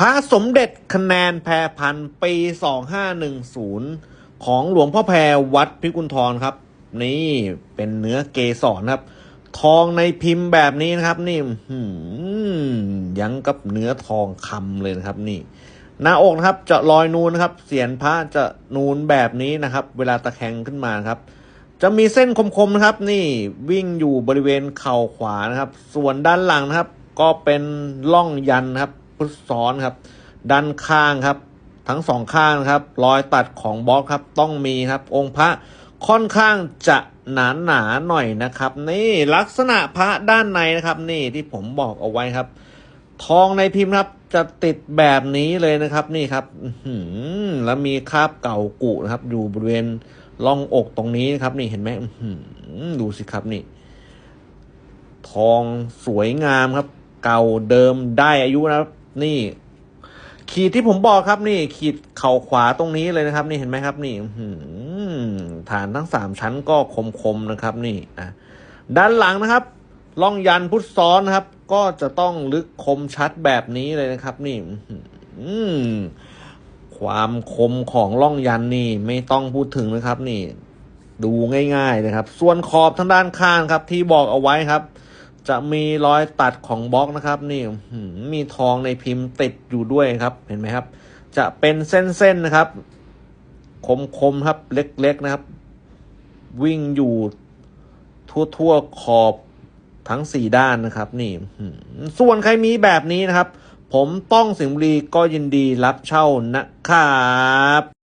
พระสมเด็จคะแนนแพรพันปี 2510 ของหลวงพ่อแพรวัดพิกุลทองครับ นี่เป็นเนื้อเกสรครับ ทองในพิมพ์แบบนี้นะครับนี่ยังกับเนื้อทองคำเลยนะครับ นี่หน้าอกนะครับจะลอยนูนนะครับ เสียนพระจะนูนแบบนี้นะครับ เวลาตะแคงขึ้นมานครับ จะมีเส้นคมๆนะครับ นี่วิ่งอยู่บริเวณเข่าขวานะครับ ส่วนด้านหลังนะครับ ก็เป็นล่องยันนะครับ พุทธซ้อนครับ ด้านข้างครับ ทั้งสองข้างครับ รอยตัดของบล็อกครับต้องมีครับ องค์พระค่อนข้างจะหนาหนาหน่อยนะครับ นี่ลักษณะพระด้านในนะครับ นี่ที่ผมบอกเอาไว้ครับ ทองในพิมพ์ครับจะติดแบบนี้เลยนะครับ นี่ครับแล้วมีคราบเก่ากุนะครับ อยู่บริเวณร่องอกตรงนี้นะครับ นี่เห็นไหมดูสิครับนี่ ทองสวยงามครับ เก่าเดิมได้อายุนะครับ นี่ ขีดที่ผมบอกครับนี่ ขีดเข่าขวาตรงนี้เลยนะครับ นี่เห็นไหมครับ นี่ฐานทั้งสามชั้นก็คมๆนะครับ นี่อะด้านหลังนะครับล่องยันพุทธซ้อนนะครับ ก็จะต้องลึกคมชัดแบบนี้เลยนะครับ นี่ความคมของล่องยันนี่ไม่ต้องพูดถึงนะครับ นี่ ดูง่าย ๆ นะครับ ส่วนขอบทางด้านข้างครับ ที่บอกเอาไว้ครับ จะมีรอยตัดของบล็อกนะครับ นี่มีทองในพิมพ์ติดอยู่ด้วยครับ เห็นไหมครับ จะเป็นเส้นๆนะครับ คมๆครับเล็กๆนะครับ วิ่งอยู่ทั่วๆขอบทั้งสี่ด้านนะครับ นี่ส่วนใครมีแบบนี้นะครับ ผมต้องสิงห์บุรีก็ยินดีรับเช่านะครับ